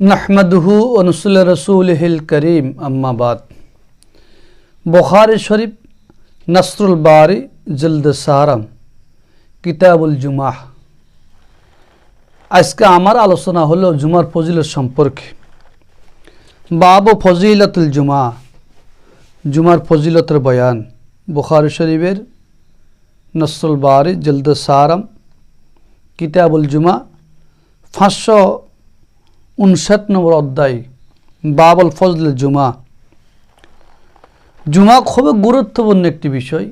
নাহমাদুহু অনুসুল রসুলহিল করিম আম্মাবাদ বখারি শরীফ, নসরুল বারি, জলদ সারাম, কিতাবুল জুমাহ। আজকে আমার আলোচনা হলো জুমার ফজিলত সম্পর্কে। বাব ফজিলতুল জুমা জুমার ফজিলতের বয়ান। বুখারি শরীফের, নসরুল বারি, জলদ সারাম, কিতাবুল জুমা পাঁচশো উনষাট নম্বর অধ্যায়, বাবল ফজল জুমা। জুমা খুবই গুরুত্বপূর্ণ একটি বিষয়।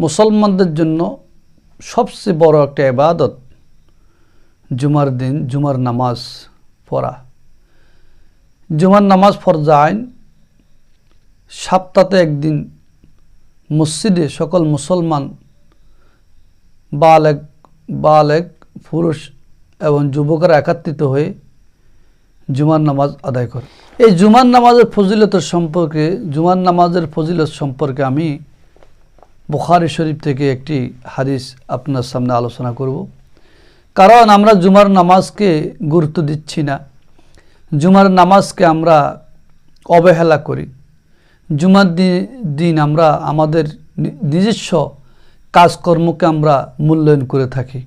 মুসলমানদের জন্য সবচেয়ে বড় একটা এবাদত জুমার দিন, জুমার নামাজ পড়া। জুমার নামাজ ফরজা আইন সপ্তাহে একদিন মসজিদে সকল মুসলমান বালেক বালেক, পুরুষ এবং যুবকরা একাত্রিত হয়ে জুমার নামাজ আদায় করে। এই জুমার নামাজের ফজিলতের সম্পর্কে, জুমার নামাজের ফজিলত সম্পর্কে আমি বুখারি শরীফ থেকে একটি হাদিস আপনার সামনে আলোচনা করব। কারণ আমরা জুমার নামাজকে গুরুত্ব দিচ্ছি না। জুমার নামাজকে আমরা অবহেলা করি। জুমার দিন আমরা আমাদের নিজস্ব কাজকর্মকে আমরা মূল্যায়ন করে থাকি।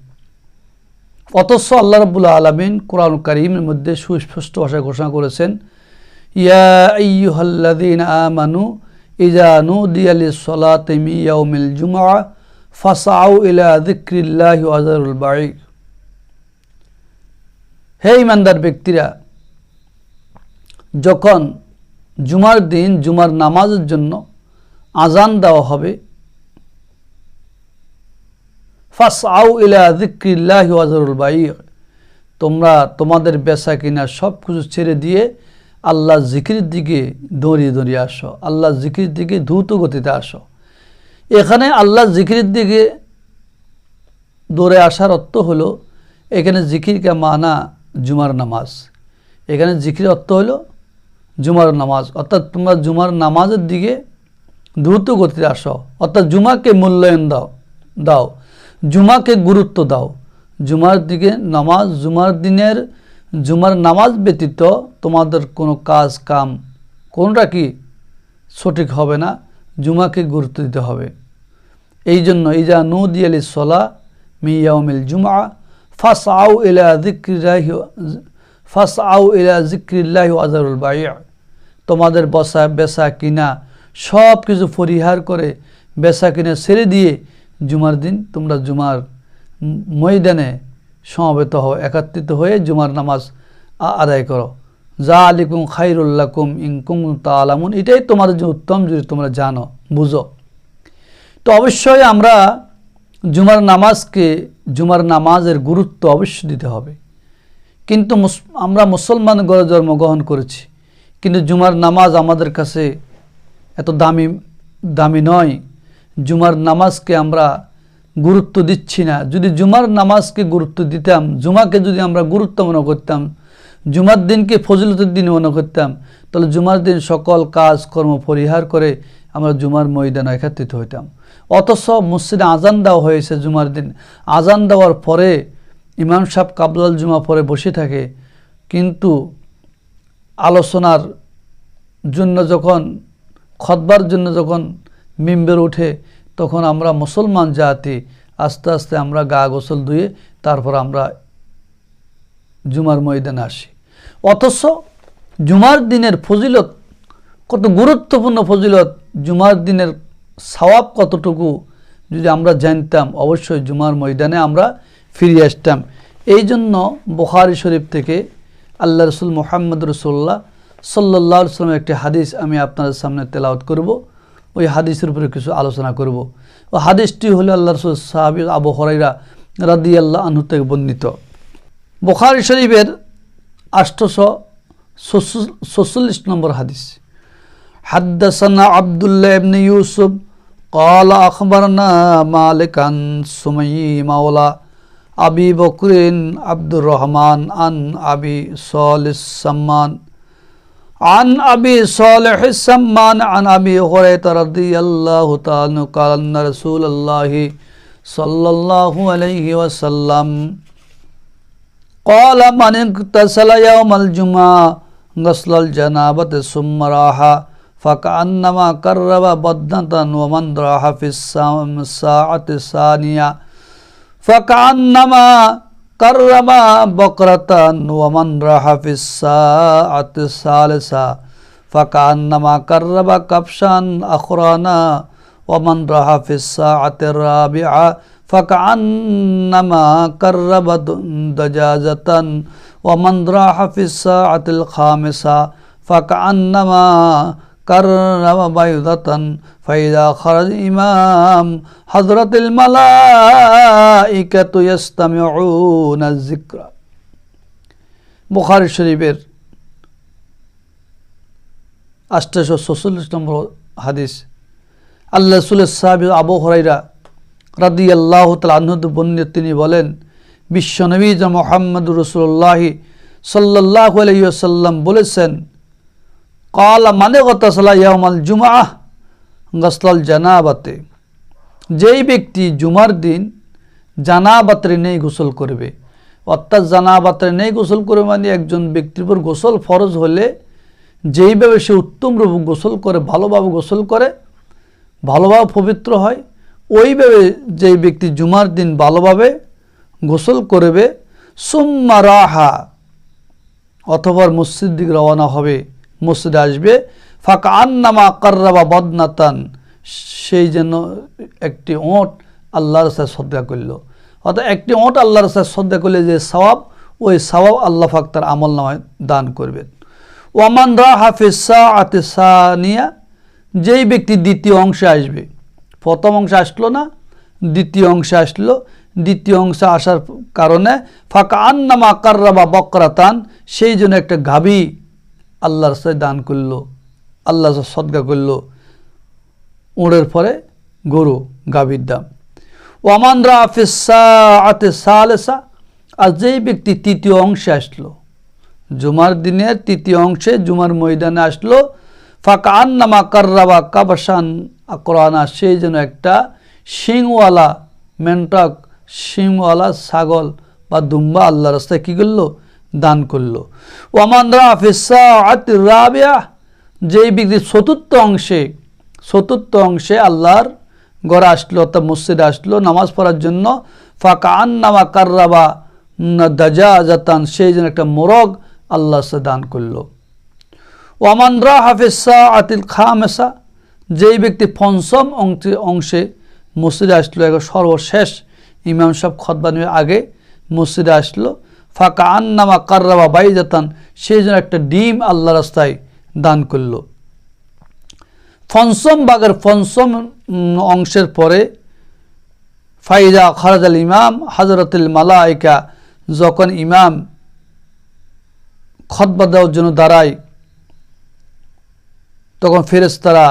অথচ আল্লাহ রবুল্লা আলমিন কোরআন করিমের মধ্যে সুস্পষ্ট ভাষায় ঘোষণা করেছেন ইয়াহ্লাদিন আমানু ইজানু দিয়ালি সলাতিমি ইয়াউমিল জুমা ফাসাউ ইলা দিক্রিল্লাহ আজরুল হে ইমানদার ব্যক্তিরা, যখন জুমার দিন, জুমার নামাজের জন্য আজান দেওয়া হবে ফাস আউ ইলা দিক্রিল্লাহ ওয়াজরুল বাই তোমরা তোমাদের বেচা কিনা সব কিছু ছেড়ে দিয়ে আল্লাহ জিকির দিকে দৌড়িয়ে দৌড়িয়ে আসো, আল্লাহ জিকির দিকে দ্রুত গতিতে আসো। এখানে আল্লাহ জিকির দিকে দৌড়ে আসার অর্থ হলো, এখানে জিকিরকে মানা জুমার নামাজ। এখানে জিকির অর্থ হলো জুমার নামাজ। অর্থাৎ তোমরা জুমার নামাজের দিকে দ্রুত গতিতে আসো। অর্থাৎ জুমাকে মূল্যায়ন দাও দাও। জুমাকে গুরুত্ব দাও। জুমার দিকে নামাজ, জুমার দিনের, জুমার নামাজ ব্যতীত তোমাদের কোনো কাজ কাম কোনটা কি সঠিক হবে না, জুমাকে গুরুত্ব দিতে হবে। এই জন্য ইজা নদী আলি সলা মিয়াউমিল জুমা ফাস আউ ইলা জিক্রিল্লাহ ফাস আউ ইলা জিক্রিল্লাহ আজরুল বাইয়া তোমাদের বসা বেসা কিনা সব কিছু পরিহার করে বেসা কিনা ছেড়ে দিয়ে জুমার দিন, তোমরা জুমার ময়দানে সমবেত হও, একত্রিত হয়ে জুমার নামাজ আদায় করো। যা আলিকুম খাইরুল্লাকুম ইনকুম তালামুন এটাই তোমাদের যে উত্তম যদি তোমরা জানো, বুঝো। তো অবশ্যই আমরা জুমার নামাজকে, জুমার নামাজের গুরুত্ব অবশ্যই দিতে হবে। কিন্তু আমরা মুসলমান গড়ে জন্মগ্রহণ করেছি। কিন্তু জুমার নামাজ আমাদের কাছে এত দামি দামি নয়। জুমার নামাজকে আমরা গুরুত্ব দিচ্ছি না। যদি জুমার নামাজকে গুরুত্ব দিতাম, জুমাকে যদি আমরা গুরুত্ব মনে করতাম, জুমার দিনকে ফজিলতের দিন মনে করতাম, তাহলে জুমার দিন সকল কাজ, কর্ম পরিহার করে আমরা জুমার ময়দান একত্রিত হইতাম। অথচ মসজিদে আজান দেওয়া হয়েছে জুমার দিন। আজান দেওয়ার পরে ইমাম সাহেব কাবলাল জুমা পরে বসে থাকে, কিন্তু আলোচনার জন্য যখন, খতবার জন্য যখন মিম্বের উঠে তখন আমরা মুসলমান জাতি আস্তে আস্তে আমরা গা গোসল ধুয়ে তারপর আমরা জুমার ময়দানে আসি। অথচ জুমার দিনের ফজিলত, কত গুরুত্বপূর্ণ ফজিলত, জুমার দিনের সওয়াব কতটুকু যদি আমরা জানতাম, অবশ্যই জুমার ময়দানে আমরা ফিরে আসতাম। এই জন্য বুখারি শরীফ থেকে আল্লাহ রসুল মোহাম্মদ রসুল্লাহ সাল্লাহ সাল্লামের একটি হাদিস আমি আপনাদের সামনে তেলাওত করব। ওই হাদিসের উপরে কিছু আলোচনা করব ও হাদিসটি হলো আল্লাহ রসুল সাহাবি আবু হরাইরা রাদি আল্লাহ আনহু থেকে বর্ণিত বুখারি শরীফের আষ্টশো ছচল্লিশ নম্বর হাদিস حدثنا عبد الله بن يوسف قال أخبرنا مالك عن سمي مولى أبي بكر عبد الرحمن عن أبي صالح السمان عن أبي صالح السمان عن أبي هريرة رضي الله تعالى قال أن رسول الله صلى الله عليه وسلم قال من اغتسل يوم الجمعة غسل الجنابة ثم راح فكأنما قرب بدنة ومن راح في السا- الساعة الثانية فكأنما কাররামা বকরাতান ওয়ামান রাহাফিস সাআতি সালিসা ফাকান্নামা কাররাবা কাফশান আখরানা, ওয়ামান রাহাফিস সাআতি রাবিআ ফাকান্নামা কাররাবা দাজাজাতান ওয়ামান রাহাফিস সাআতিল খামিসা ফাকান্নামা কাররাম ফাইদা খরাজ ইমাম হজরতুল মালাইকাতু শরীফের আষ্টশো ছচল্লিশ নম্বর হাদিস। আল্লাহ সাহেব আবু হরাইরা রাদি আল্লাহ তালুদ বন্য তিনি বলেন বিশ্বনবী মোহাম্মদ রসুল্লাহি সাল্লাহ আলহিসাল্লাম বলেছেন কালা মানে গতাসলা ইয়ামাল জুমাহ গসলাল জানাবাতে। যেই ব্যক্তি জুমার দিন জানাবাতে নেই গোসল করবে, অর্থাৎ জানাবাতে নেই গোসল করে মানে একজন ব্যক্তির উপর গোসল ফরজ হলে যেইভাবে সে উত্তম রূপ গোসল করে, ভালোভাবে গোসল করে, ভালোভাবে পবিত্র হয়, ওইভাবে যেই ব্যক্তি জুমার দিন ভালোভাবে গোসল করবে, সুম্মা রাহা, অথবা মসজিদ দিকে রওনা হবে। মসজিদে আসবে। ফাঁকা আন্নামা কার্রাবা বদনাতান, সেই যেন একটি ওঁট আল্লাহর সাথে শ্রদ্ধা করল। অর্থাৎ একটি ওঁট আল্লাহর সাথে শ্রদ্ধা করলে যে সওয়াব, ওই সওয়াব আল্লাহ ফাক তার আমল নামায় দান করবেন। ওয়ামান রা আতে সানিয়া, যেই ব্যক্তি দ্বিতীয় অংশে আসবে, প্রথম অংশে আসলো না, দ্বিতীয় অংশে আসলো। দ্বিতীয় অংশে আসার কারণে ফাঁকা আন্নামা কার্রাবা বকরাতান, সেই জন্য একটা গাভী আল্লাহর সাথে দান করল, আল্লাহ সদগা করল, উড়ের পরে গরু, গাভীর দাম। ওয়ামান রা হাফিসা আতে সালেসা, আর যেই ব্যক্তি তৃতীয় অংশে আসলো, জুমার দিনের তৃতীয় অংশে জুমার ময়দানে আসলো ফাঁকা আন্নামা কার্রাবা কাবাসান আকরানা সেই যেন একটা শিংওয়ালা, মেন্টক, শিংওয়ালা, ছাগল বা দুম্বা আল্লাহ রাস্তায় কী করল? দান করল। ওয়ামানরা ফিসা যেই ব্যক্তি চতুর্থ অংশে চতুর্থ অংশে আল্লাহর গড়ে আসলো, অর্থাৎ মসজিদে আসলো, নামাজ পড়ার জন্য ফাঁকা আন্নামা কার্রাবা দাজা জাতান সেই জন্য একটা মোরগ আল্লাহ সে দান করল। ওয়ামানরা হাফিসা আতিল খামেসা, যেই ব্যক্তি পঞ্চম অংশে অংশে মসজিদে আসলো সর্বশেষ ইমাম সাহেব খতবানির আগে মসজিদে আসলো ফাঁকা আন্নামা কার্রাবা বাই যেতান সেই জন্য একটা ডিম আল্লাহ রাস্তায় দান করল। ফনসম বাগের ফনসম অংশের পরে ফাইজা খরাজ আল ইমাম হাজরতুল মালাইকা যখন ইমাম খতবা দেওয়ার জন্য দাঁড়ায়, তখন ফেরেস্তারা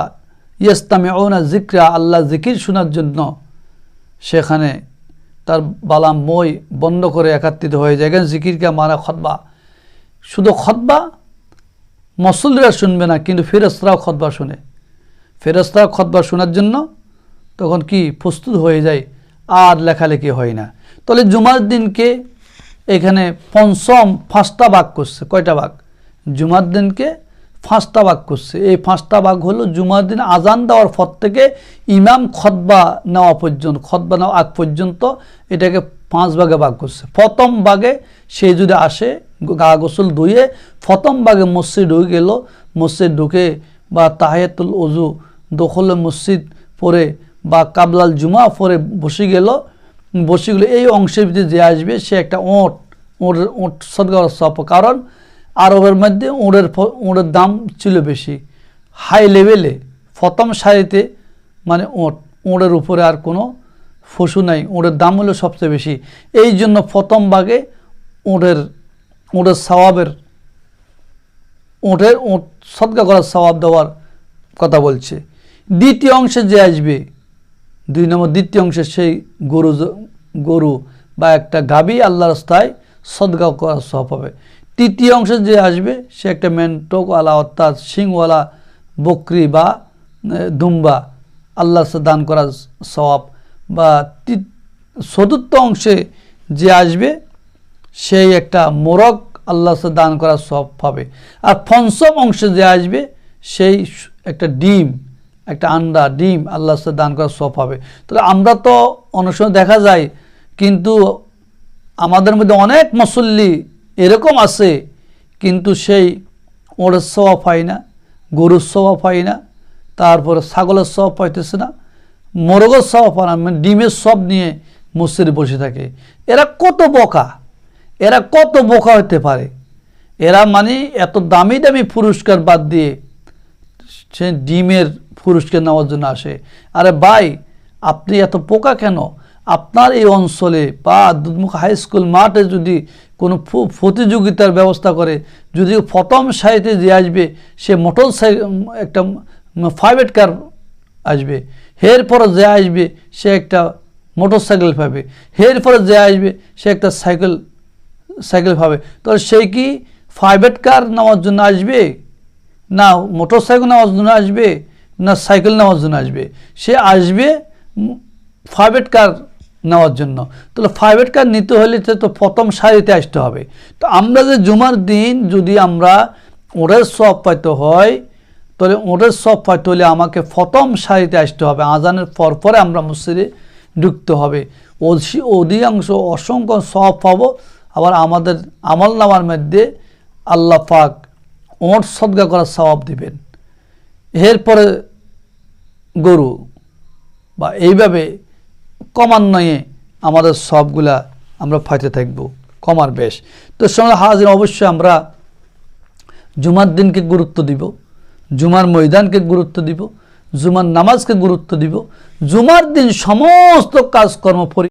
ইয়েস্তামে ওনা জিক্রা আল্লাহ জিকির শোনার জন্য সেখানে তার বালাম মই বন্ধ করে একাত্রিত হয়ে যায়। এখানে জিকিরকে মারা খতবা। শুধু খতবা মসল্লিরা শুনবে না, কিন্তু ফেরেস্তারাও খতবা শুনে। ফেরেস্তারা খতবা শোনার জন্য তখন কি প্রস্তুত হয়ে যায়, আর লেখালেখি হয় না। তাহলে জুমার দিনকে এখানে পঞ্চম, পাঁচটা ভাগ করছে, কয়টা ভাগ? জুমার দিনকে পাঁচটা ভাগ করছে। এই পাঁচটা ভাগ হলো জুমার দিন আজান দেওয়ার পর থেকে ইমাম খতবা নেওয়া পর্যন্ত, খতবা নেওয়া আগ পর্যন্ত এটাকে পাঁচ ভাগে ভাগ করছে। প্রথম ভাগে সে যদি আসে, গা গোসল ধুয়ে প্রথম ভাগে মসজিদ ঢুকে গেল। মসজিদ ঢুকে বা তাহিয়াতুল অজু দখলে মসজিদ পরে বা কাবলাল জুমা পরে বসে গেল। বসে গেলে এই অংশের ভিতরে যে আসবে, সে একটা ওঁট, ওঁটের ওঁট সদগার সপ কারণ আরবের মধ্যে উঁড়ের উঁড়ের দাম ছিল বেশি। হাই লেভেলে প্রথম সারিতে মানে উঁট, উঁড়ের উপরে আর কোনো পশু নাই, উঁড়ের দাম হলো সবচেয়ে বেশি। এই জন্য প্রথম ভাগে উঁটের উঁড়ের সওয়াবের, উঁটের উঁট, সদকা করার সওয়াব দেওয়ার কথা বলছে। দ্বিতীয় অংশে যে আসবে, দুই নম্বর দ্বিতীয় অংশে সেই গরু গরু বা একটা গাবি আল্লাহ রাস্তায় সদকা করার সব হবে। তৃতীয় অংশে যে আসবে, সে একটা মেন্টকওয়ালা, অর্থাৎ শিংওয়ালা বকরি বা দুম্বা আল্লাহ দান করা সওয়াব। বা চতুর্থ অংশে যে আসবে, সেই একটা মোরগ আল্লাহ দান করা সব পাবে। আর পঞ্চম অংশে যে আসবে, সেই একটা ডিম, একটা আন্ডা, ডিম আল্লাহ দান করা সব পাবে। তাহলে আমরা তো অনেক সময় দেখা যায়, কিন্তু আমাদের মধ্যে অনেক মুসল্লি এরকম আছে, কিন্তু সেই ওড়ের স্বভাব পাই না, গরুর স্বভাব পাই না, তারপরে ছাগলের স্বভাব পাইতেছে না, মোরগের স্বভাব পায় না মানে ডিমের সব নিয়ে মসজিদে বসে থাকে। এরা কত বোকা, এরা কত বোকা হতে পারে। এরা মানে এত দামি দামি পুরস্কার বাদ দিয়ে সে ডিমের পুরস্কার নেওয়ার জন্য আসে। আরে ভাই, আপনি এত পোকা কেন? আপনার এই অঞ্চলে বা দুধমুখ হাই স্কুল মাঠে যদি কোনো প্রতিযোগিতার ব্যবস্থা করে, যদি প্রথম সাইতে যে আসবে, সে মোটর একটা প্রাইভেট কার আসবে। এরপরে যে আসবে, সে একটা মোটর সাইকেল পাবে। এরপরে যে আসবে, সে একটা সাইকেল সাইকেল পাবে। তাহলে সে কি প্রাইভেট কার নেওয়ার জন্য আসবে? না মোটর সাইকেল নেওয়ার জন্য আসবে? না সাইকেল নেওয়ার জন্য আসবে? সে আসবে প্রাইভেট কার নেওয়ার জন্য। তাহলে প্রাইভেট কার নিতে হলে সে তো প্রথম সারিতে আসতে হবে। তো আমরা যে জুমার দিন যদি আমরা ওরের সব পাইতে হয়, তাহলে ওরের সব পাইতে হলে আমাকে প্রথম সারিতে আসতে হবে। আজানের পর পরে আমরা মসজিদে ঢুকতে হবে। অধি- অধিকাংশ অসংখ্য সব পাবো। আবার আমাদের আমল নামার মধ্যে আল্লাহ পাক ওঁট সদগা করার স্বভাব দিবেন। এরপরে গরু বা এইভাবে ক্রমান্বয়ে আমাদের সবগুলা আমরা ফাইতে থাকব, কমার বেশ। তো সঙ্গে হাজির অবশ্যই আমরা জুমার দিনকে গুরুত্ব দিব, জুমার ময়দানকে গুরুত্ব দিব, জুমার নামাজকে গুরুত্ব দিব, জুমার দিন সমস্ত কাজকর্ম পরি